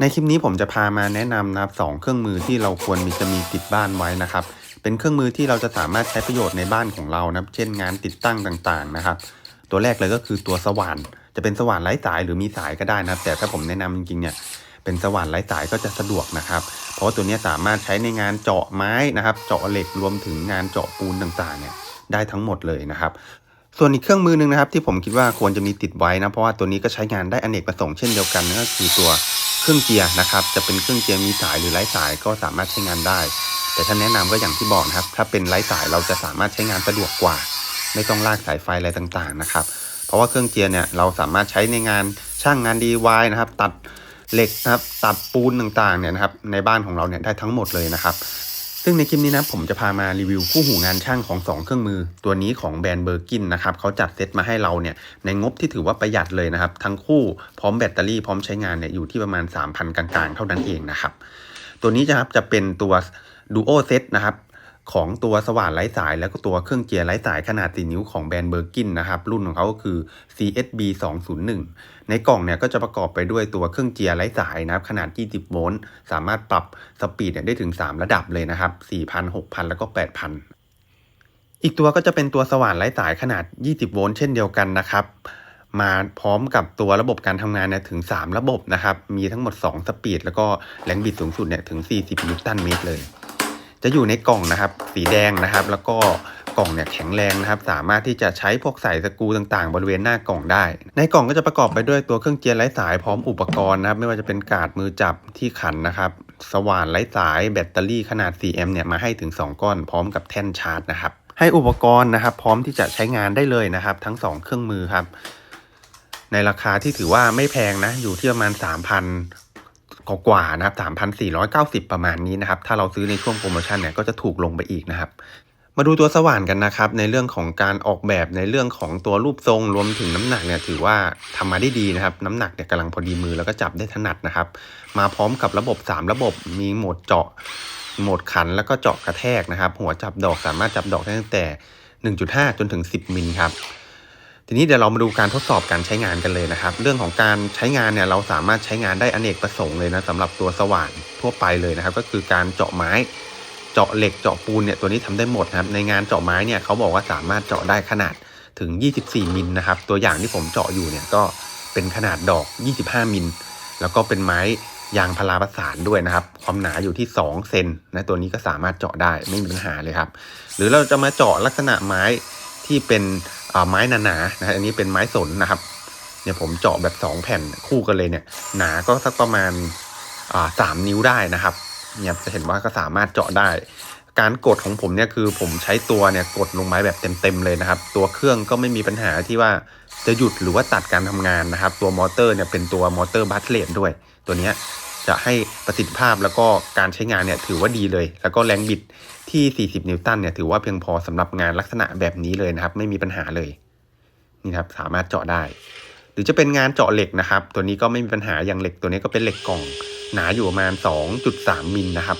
ในคลิปนี้ผมจะพามาแนะนำนะครับสองเครื่องมือที่เราควรมีจะมีติดบ้านไว้นะครับ เป็นเครื่องมือที่เราจะสามารถใช้ประโยชน์ในบ้านของเรานะครับเช่นงานติดตั้งต่างๆนะครับ ตัวแรกเลยก็คือตัวสว่าน จะเป็นสว่านไร้สายหรือมีสายก็ได้นะครับ แต่ถ้าผมแนะนำจริงๆเนี่ยเป็นสว่านไร้สายก็จะสะดวกนะครับ เพราะว่าตัวนี้สามารถใช้ในงานเจาะไม้นะครับ เจาะเหล็กรวมถึงงานเจาะปูนต่างๆเนี่ยได้ทั้งหมดเลยนะครับส่วนอีกเครื่องมือหนึ่งนะครับที่ผมคิดว่าควรจะมีติดไว้นะเพราะว่าตัวนี้ก็ใช้งานได้อเนกประสงค์เช่นเดียวกันนั่นก็คือตัว เครื่องเกียร์นะครับ จะเป็นเครื่องเกียร์มีสายหรือไร้สายก็สามารถใช้งานได้ แต่ถ้าแนะนำก็อย่างที่บอกนะครับ ถ้าเป็นไร้สายเราจะสามารถใช้งานสะดวกกว่า ไม่ต้องลากสายไฟอะไรต่างๆนะครับ เพราะว่าเครื่องเจียร์เนี่ยเราสามารถใช้ในงานช่างงานดีวายนะครับ ตัดเหล็กนะครับตัดปูนต่างๆเนี่ยนะครับในบ้านของเราเนี่ยได้ทั้งหมดเลยนะครับ ซึ่งในคลิปนี้นะผมจะพามารีวิวคู่หูงานช่างของ 2 เครื่องมือ ตัวนี้ของแบรนด์เบอร์กินนะครับเขาจัดเซตมาให้เราเนี่ยในงบที่ถือว่าประหยัดเลยนะครับ ทั้งคู่พร้อมแบตเตอรี่พร้อมใช้งานเนี่ยอยู่ที่ประมาณ 3,000 กลางๆ เท่านั้นเองนะครับ ตัวนี้จะครับจะเป็นตัว Duo Set นะครับ ของตัวสว่านไร้สาย แล้วก็ตัวเครื่องเจียร์ไร้สายขนาด 4 นิ้วของแบรนด์เบอร์กินนะครับรุ่นของเขาก็คือ CSB 201ในกล่องเนี่ยก็จะประกอบไปด้วยตัวเครื่องเจียร์ไร้สายนะครับขนาด 20 โวลต์สามารถปรับสปีดเนี่ยได้ถึง 3 ระดับเลยนะครับ 4,000 6,000 แล้วก็ 8,000 อีกตัวก็จะเป็นตัวสว่านไร้สายขนาด 20 โวลต์เช่นเดียวกันนะครับมาพร้อมกับตัวระบบการทำงานเนี่ยถึง 3 ระบบนะครับ มีทั้งหมด 2 สปีด แล้วก็แรงบิดสูงสุดเนี่ยถึง 40 นิวตันเมตรเลย จะอยู่ในกล่องนะครับ สีแดงนะครับ แล้วก็กล่องเนี่ยแข็งแรงนะครับ สามารถที่จะใช้พวกใส่สกูต่างๆ บริเวณหน้ากล่องได้ ในกล่องก็จะประกอบไปด้วยตัวเครื่องเจียร์ไร้สายพร้อมอุปกรณ์นะครับ ไม่ว่าจะเป็นกาดมือจับที่ขันนะครับ สว่านไร้สายแบตเตอรี่ขนาด 4M เนี่ยมาให้ถึง 2 ก้อนพร้อมกับแท่นชาร์จนะครับ ให้อุปกรณ์นะครับ พร้อมที่จะใช้งานได้เลยนะครับ ทั้ง 2 เครื่องมือครับในราคาที่ถือว่าไม่แพงนะ อยู่ที่ประมาณ 3,000 กว่านะครับ3,490ประมาณนี้นะครับ ถ้าเราซื้อในช่วงโปรโมชั่นเนี่ยก็จะถูกลงไปอีกนะครับมาดูตัวสว่านกันนะครับในเรื่องของการออกแบบในเรื่องของตัวรูปทรงรวมถึงน้ำหนักเนี่ยถือว่าทำมาได้ดีนะครับ น้ำหนักเนี่ยกำลังพอดีมือแล้วก็จับได้ถนัดนะครับ มาพร้อมกับระบบ 3 ระบบมีโหมดเจาะโหมดขันแล้วก็เจาะกระแทกนะครับ หัวจับดอกสามารถจับดอกได้ตั้งแต่ 1.5 จนถึง 10 มิลครับ ทีนี้เดี๋ยวเรามาดูการทดสอบการใช้งานกันเลยนะครับ เรื่องของการใช้งานเนี่ยเราสามารถใช้งานได้อเนกประสงค์เลยนะสำหรับตัวสว่านทั่วไปเลยนะครับ ก็คือการเจาะไม้เจาะเหล็กเจาะปูนเนี่ยตัวนี้ทำได้หมดครับในงานเจาะไม้เนี่ยเขาบอกว่าสามารถเจาะได้ขนาดถึง 24 มิลนะครับ ตัวอย่างที่ผมเจาะอยู่เนี่ยก็เป็นขนาดดอก 25 มิล แล้วก็เป็นไม้ยางพาราประสานด้วยนะครับ ความหนาอยู่ที่ 2 เซนนะตัวนี้ก็สามารถเจาะได้ไม่มีปัญหาเลยครับ หรือเราจะมาเจาะลักษณะไม้ที่เป็น ไม้หนาๆนะอันนี้เป็นไม้สนนะครับ เนี่ยผมเจาะแบบ2แผ่นคู่กันเลยเนี่ย หนาก็สักประมาณอ่าสามนิ้วได้นะครับ เนี่ยจะเห็นว่าก็สามารถเจาะได้ การกดของผมเนี่ยคือผมใช้ตัวเนี่ยกดลงไม้แบบเต็มๆเลยนะครับ ตัวเครื่องก็ไม่มีปัญหาที่ว่าจะหยุดหรือว่าตัดการทำงานนะครับ ตัวมอเตอร์เนี่ยเป็นตัวมอเตอร์บัสเลตด้วย ตัวเนี้ย จะให้ประสิทธิภาพแล้วก็การใช้งานเนี่ยถือว่าดีเลย แล้วก็แรงบิดที่ 40 นิวตันเนี่ยถือว่าเพียงพอสำหรับงานลักษณะแบบนี้เลยนะครับ ไม่มีปัญหาเลยนี่ครับสามารถเจาะได้ หรือจะเป็นงานเจาะเหล็กนะครับ ตัวนี้ก็ไม่มีปัญหาอย่างเหล็กตัวนี้ก็เป็นเหล็กกล่อง หนาอยู่ประมาณ 2.3 มิลนะครับ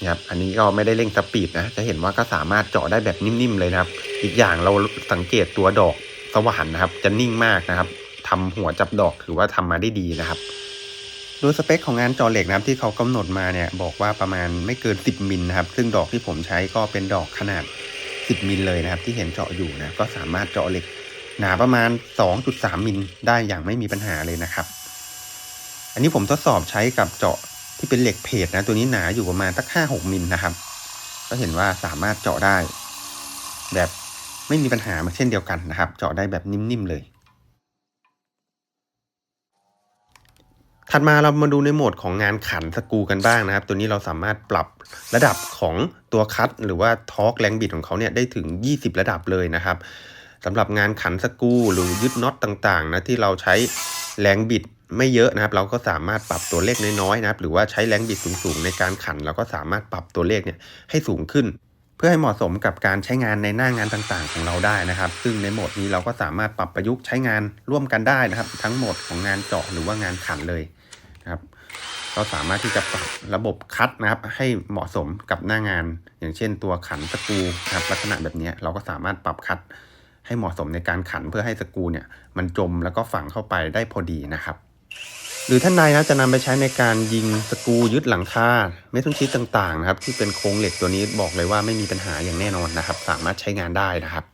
นี่ครับอันนี้ก็ไม่ได้เร่งสปีดนะ จะเห็นว่าก็สามารถเจาะได้แบบนิ่มๆเลยนะครับ อีกอย่างเราสังเกตตัวดอกสว่านนะครับ จะนิ่งมากนะครับ ทำหัวจับดอกถือว่าทำมาได้ดีนะครับโดยสเปคของงานเจาะเหล็กนะครับที่เขากำหนดมาเนี่ยบอกว่าประมาณไม่เกิน 10มิลนะครับ ซึ่งดอกที่ผมใช้ก็เป็นดอกขนาด 10มิลเลยนะครับ ที่เห็นเจาะอยู่นะก็สามารถเจาะเหล็ก หนาประมาณ 2.3มิลได้อย่างไม่มีปัญหาเลยนะครับ อันนี้ผมทดสอบใช้กับเจาะที่เป็นเหล็กเพจนะ ตัวนี้หนาอยู่ประมาณสัก5-6มิลนะครับ ก็เห็นว่าสามารถเจาะได้ แบบไม่มีปัญหาเช่นเดียวกันนะครับ เจาะได้แบบนิ่มๆเลย ถัดมาเรามาดูในโหมดของงานขันสกูกันบ้างนะครับ ตัวนี้เราสามารถปรับระดับของตัวคัตหรือว่าทอร์กแรงบิดของเขาเนี่ยได้ถึง 20 ระดับเลยนะครับสำหรับงานขันสกูหรือยึดน็อตต่างๆนะที่เราใช้แรงบิดไม่เยอะนะครับ เราก็สามารถปรับตัวเลขน้อยๆนะครับ หรือว่าใช้แรงบิดสูงๆในการขัน เราก็สามารถปรับตัวเลขเนี่ยให้สูงขึ้น เพื่อให้เหมาะสมกับการใช้งานในหน้างานต่างๆ ของเราได้นะครับ ซึ่งในโหมดนี้เราก็สามารถปรับประยุกต์ใช้งานร่วมกันได้นะครับ ทั้งโหมดของงานเจาะหรือว่างานขันเลย ก็สามารถที่จะปรับระบบคัดนะครับ ให้เหมาะสมกับหน้างาน อย่างเช่นตัวขันสกรูนะครับลักษณะแบบนี้เราก็สามารถปรับคัดให้เหมาะสมในการขันเพื่อให้สกรูเนี่ยมันจมแล้วก็ฝังเข้าไปได้พอดีนะครับ หรือท่านใดนะจะนำไปใช้ในการยิงสกูยึดหลังคาเมทัลชีตต่างๆนะครับ ที่เป็นโครงเหล็กตัวนี้บอกเลยว่าไม่มีปัญหาอย่างแน่นอนนะครับ สามารถใช้งานได้นะครับ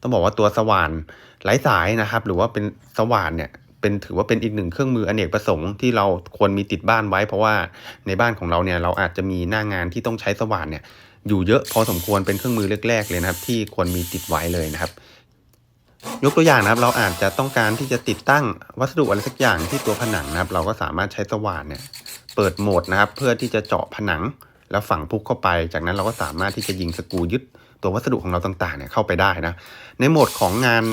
ต้องบอกว่าตัวสว่านไร้สายนะครับ หรือว่าเป็นสว่านเนี่ย เป็นถือว่าเป็นอีกหนึ่งเครื่องมืออเนกประสงค์ที่เราควรมีติดบ้านไว้ เพราะว่าในบ้านของเราเนี่ยเราอาจจะมีหน้างานที่ต้องใช้สว่านเนี่ยอยู่เยอะพอสมควรเป็นเครื่องมือแรกๆเลยนะครับ ที่ควรมีติดไว้เลยนะครับ ยกตัวอย่างนะครับ เราอาจจะต้องการที่จะติดตั้งวัสดุอะไรสักอย่างที่ตัวผนังนะครับ เราก็สามารถใช้สว่านเนี่ยเปิดโหมดนะครับ เพื่อที่จะเจาะผนังแล้วฝังพุกเข้าไป จากนั้นเราก็สามารถที่จะยิงสกูยึดตัววัสดุของเราต่างๆเนี่ยเข้าไปได้นะในโหมดของงาน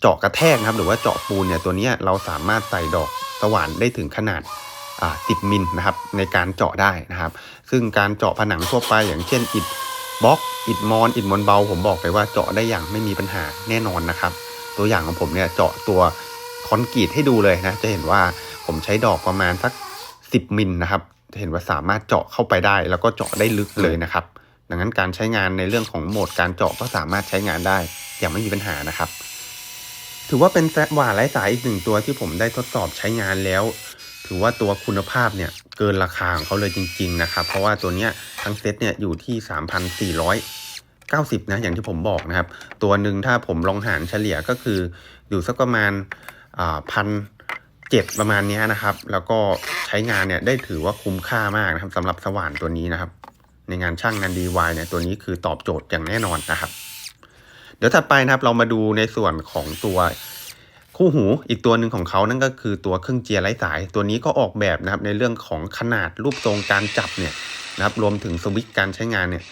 เจาะกระแทกนะครับหรือว่าเจาะปูนเนี่ยตัวนี้เราสามารถใส่ดอกสว่านได้ถึงขนาด10มิลนะครับในการเจาะได้นะครับ ซึ่งการเจาะผนังทั่วไปอย่างเช่นอิฐบล็อกอิฐมอนอิฐมวลเบา ผมบอกไปว่าเจาะได้อย่างไม่มีปัญหาแน่นอนนะครับ ตัวอย่างของผมเนี่ยเจาะตัวคอนกรีตให้ดูเลยนะจะเห็นว่าผมใช้ดอกประมาณสัก 10มิลนะครับจะเห็นว่าสามารถเจาะเข้าไปได้ แล้วก็เจาะได้ลึกเลยนะครับ ดังนั้นการใช้งานในเรื่องของโหมดการเจาะก็สามารถใช้งานได้อย่างไม่มีปัญหานะครับ ถือว่าเป็นแซะหว่าไร้สายอีกหนึ่งตัวที่ผมได้ทดสอบใช้งานแล้ว ถือว่าตัวคุณภาพเนี่ยเกินราคาของเขาเลยจริง ๆ นะครับ เพราะว่าตัวเนี้ยทั้งเซตเนี่ยอยู่ที่ 3,490 นะอย่างที่ผมบอกนะครับ ตัวหนึ่งถ้าผมลองหารเฉลี่ยก็คืออยู่สักประมาณพันเจ็ดประมาณนี้นะครับ แล้วก็ใช้งานเนี่ยได้ถือว่าคุ้มค่ามากนะครับสำหรับสว่านตัวนี้นะครับ ในงานช่างงาน DIY เนี่ยตัวนี้คือตอบโจทย์อย่างแน่นอนนะครับ เดี๋ยวถัดไปนะครับเรามาดูในส่วนของตัวคู่หูอีกตัวหนึ่งของเขานั่นก็คือตัวเครื่องเจียไร้สาย ตัวนี้ก็ออกแบบนะครับในเรื่องของขนาดรูปทรงการจับเนี่ยนะครับรวมถึงสวิตช์การใช้งานเนี่ย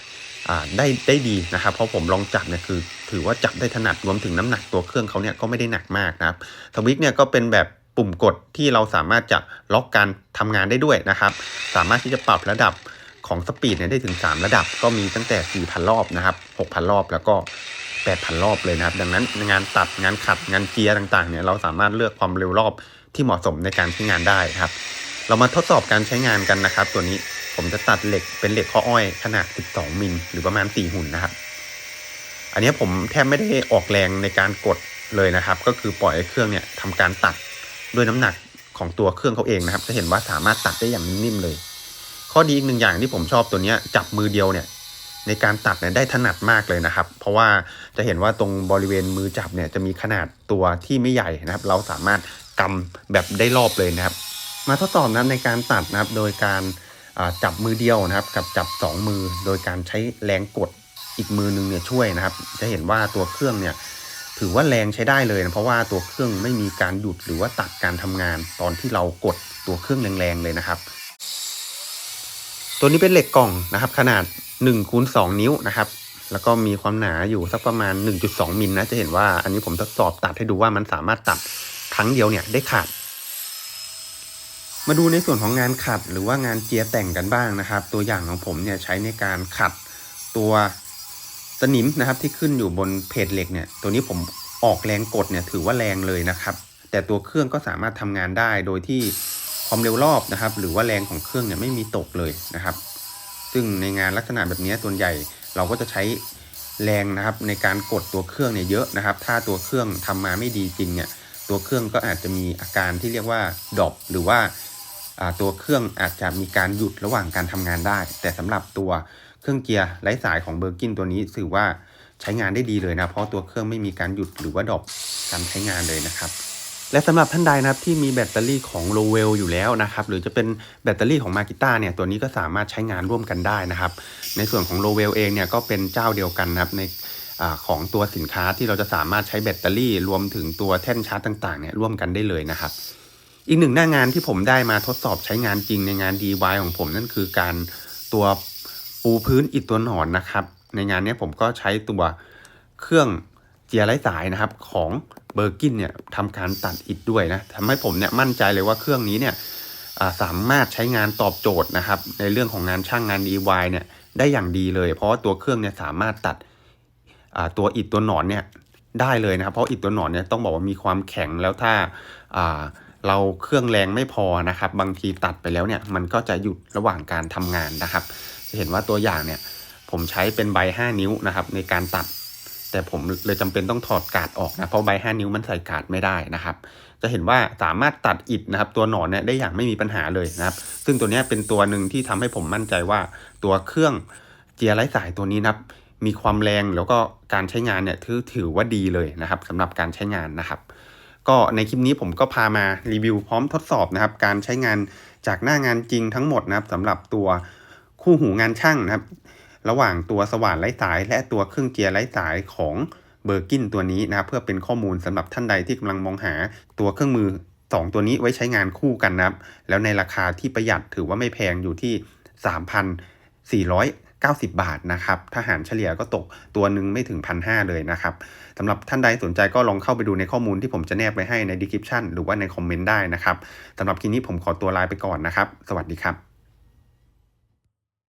ได้ได้ดีนะครับ เพราะผมลองจับเนี่ยคือถือว่าจับได้ถนัดรวมถึงน้ำหนักตัวเครื่องเขาเนี่ยก็ไม่ได้หนักมากนะครับสวิตช์เนี่ยก็เป็นแบบปุ่มกดที่เราสามารถจะล็อกการทำงานได้ด้วยนะครับ สามารถที่จะปรับระดับของสปีดเนี่ยได้ถึง 3 ระดับก็มีตั้งแต่ 4,000 รอบนะครับ 6,000 รอบแล้วก็ 8,000 รอบเลยนะครับ ดังนั้นงานตัดงานขัดงานเจียร์ต่างๆเนี่ยเราสามารถเลือกความเร็วรอบที่เหมาะสมในการใช้งานได้ครับ เรามาทดสอบการใช้งานกันนะครับ ตัวนี้ผมจะตัดเหล็กเป็นเหล็กข้ออ้อยขนาด 12 มิลหรือประมาณ 4 หุ่นนะครับ อันนี้ผมแทบไม่ได้ออกแรงในการกดเลยนะครับ ก็คือปล่อยให้เครื่องเนี่ยทำการตัดด้วยน้ำหนักของตัวเครื่องเขาเองนะครับ จะเห็นว่าสามารถตัดได้อย่างนิ่มๆเลย ข้อดีอีกหนึ่งอย่างที่ผมชอบตัวนี้จับมือเดียวเนี่ย ในการตัดเนี่ยได้ถนัดมากเลยนะครับ เพราะว่าจะเห็นว่าตรงบริเวณมือจับเนี่ยจะมีขนาดตัวที่ไม่ใหญ่นะครับ เราสามารถกำแบบได้รอบเลยนะครับ มาทดสอบนะในการตัดนะครับโดยการจับมือเดียวนะครับ กับจับ 2 มือโดยการใช้แรงกดอีกมือนึงเนี่ยช่วยนะครับ จะเห็นว่าตัวเครื่องเนี่ยถือว่าแรงใช้ได้เลยนะเพราะว่าตัวเครื่องไม่มีการหยุดหรือว่าตัดการทำงาน ตอนที่เรากดตัวเครื่องแรงๆเลยนะครับ ตัวนี้เป็นเหล็กกล่องนะครับ ขนาด 1คูณ2นิ้วนะครับ แล้วก็มีความหนาอยู่สักประมาณ 1.2มิลนะจะเห็นว่าอันนี้ผมทดสอบตัดให้ดูว่ามันสามารถตัดครั้งเดียวเนี่ยได้ขาด มาดูในส่วนของงานขัดหรือว่างานเจียแต่งกันบ้างนะครับ ตัวอย่างของผมเนี่ยใช้ในการขัดตัวสนิมนะครับที่ขึ้นอยู่บนเพจเหล็กเนี่ยตัวนี้ผมออกแรงกดเนี่ยถือว่าแรงเลยนะครับ แต่ตัวเครื่องก็สามารถทำงานได้โดยที่ความเร็วรอบนะครับ หรือว่าแรงของเครื่องเนี่ยไม่มีตกเลยนะครับ ซึ่งในงานลักษณะแบบนี้ส่วนใหญ่เราก็จะใช้แรงนะครับในการกดตัวเครื่องเนี่ยเยอะนะครับ ถ้าตัวเครื่องทำมาไม่ดีจริงเนี่ยตัวเครื่องก็อาจจะมีอาการที่เรียกว่าดอปหรือว่าตัวเครื่องอาจจะมีการหยุดระหว่างการทำงานได้ แต่สำหรับตัวเครื่องเกียร์ไร้สายของเบอร์กินตัวนี้ถือว่าใช้งานได้ดีเลยนะ เพราะตัวเครื่องไม่มีการหยุดหรือว่าดอปการใช้งานเลยนะครับ และสำหรับท่านใดนะครับที่มีแบตเตอรี่ของโลเวลอยู่แล้วนะครับหรือจะเป็นแบตเตอรี่ของมากิต้าเนี่ยตัวนี้ก็สามารถใช้งานร่วมกันได้นะครับ ในส่วนของโลเวลเองเนี่ยก็เป็นเจ้าเดียวกันนะครับในอของตัวสินค้าที่เราจะสามารถใช้แบตเตอรี่รวมถึงตัวแท่นชาร์จต่างๆเนี่ยร่วมกันได้เลยนะครับ อีกหนึ่งหน้างานที่ผมได้มาทดสอบใช้งานจริงในงาน DIY ของผมนั่นคือการตัวปูพื้นอิฐตัวหนอนนะครับ ในงานนี้ผมก็ใช้ตัวเครื่อง เจียไร้สายนะครับของเบอร์กินเนี่ยทำการตัดอิฐด้วยนะทำให้ผมเนี่ยมั่นใจเลยว่าเครื่องนี้เนี่ยสามารถใช้งานตอบโจทย์นะครับ ในเรื่องของงานช่างงาน DIY เนี่ยได้อย่างดีเลย เพราะว่าตัวเครื่องเนี่ยสามารถตัดตัวอิฐตัวหนอนเนี่ยได้เลยนะครับ เพราะอิฐตัวหนอนเนี่ยต้องบอกว่ามีความแข็งแล้วถ้าเราเครื่องแรงไม่พอนะครับ บางทีตัดไปแล้วเนี่ยมันก็จะหยุดระหว่างการทำงานนะครับ จะเห็นว่าตัวอย่างเนี่ยผมใช้เป็นใบ 5 นิ้วนะครับในการตัด แต่ผมเลยจำเป็นต้องถอดกาดออกนะเพราะใบ5นิ้วมันใส่กาดไม่ได้นะครับ จะเห็นว่าสามารถตัดอิฐนะครับ ตัวหนอนเนี่ยได้อย่างไม่มีปัญหาเลยนะครับ ซึ่งตัวนี้เป็นตัวหนึ่งที่ทำให้ผมมั่นใจว่าตัวเครื่องเจียร์ไร้สายตัวนี้นะครับ มีความแรงแล้วก็การใช้งานเนี่ยถือถือว่าดีเลยนะครับสำหรับการใช้งานนะครับ ก็ในคลิปนี้ผมก็พามารีวิวพร้อมทดสอบนะครับ การใช้งานจากหน้างานจริงทั้งหมดนะครับสำหรับตัวคู่หูงานช่างนะครับ ระหว่างตัวสว่านไร้สาย และตัวเครื่องเจียร์ไร้สายของเบอร์กินตัวนี้นะครับเพื่อเป็นข้อมูลสำหรับท่านใดที่กำลังมองหาตัวเครื่องมือ 2 ตัวนี้ไว้ใช้งานคู่กันนะครับแล้วในราคาที่ประหยัดถือว่าไม่แพงอยู่ที่ 3,490 บาทนะครับถ้าหารเฉลี่ยก็ตกตัวหนึ่งไม่ถึง1,500เลยนะครับสำหรับท่านใดสนใจก็ลองเข้าไปดูในข้อมูลที่ผมจะแนบไว้ให้ใน description หรือว่าในคอมเมนต์ได้นะครับสำหรับคลิปนี้ผมขอตัวลาไปก่อนนะครับ สวัสดีครับ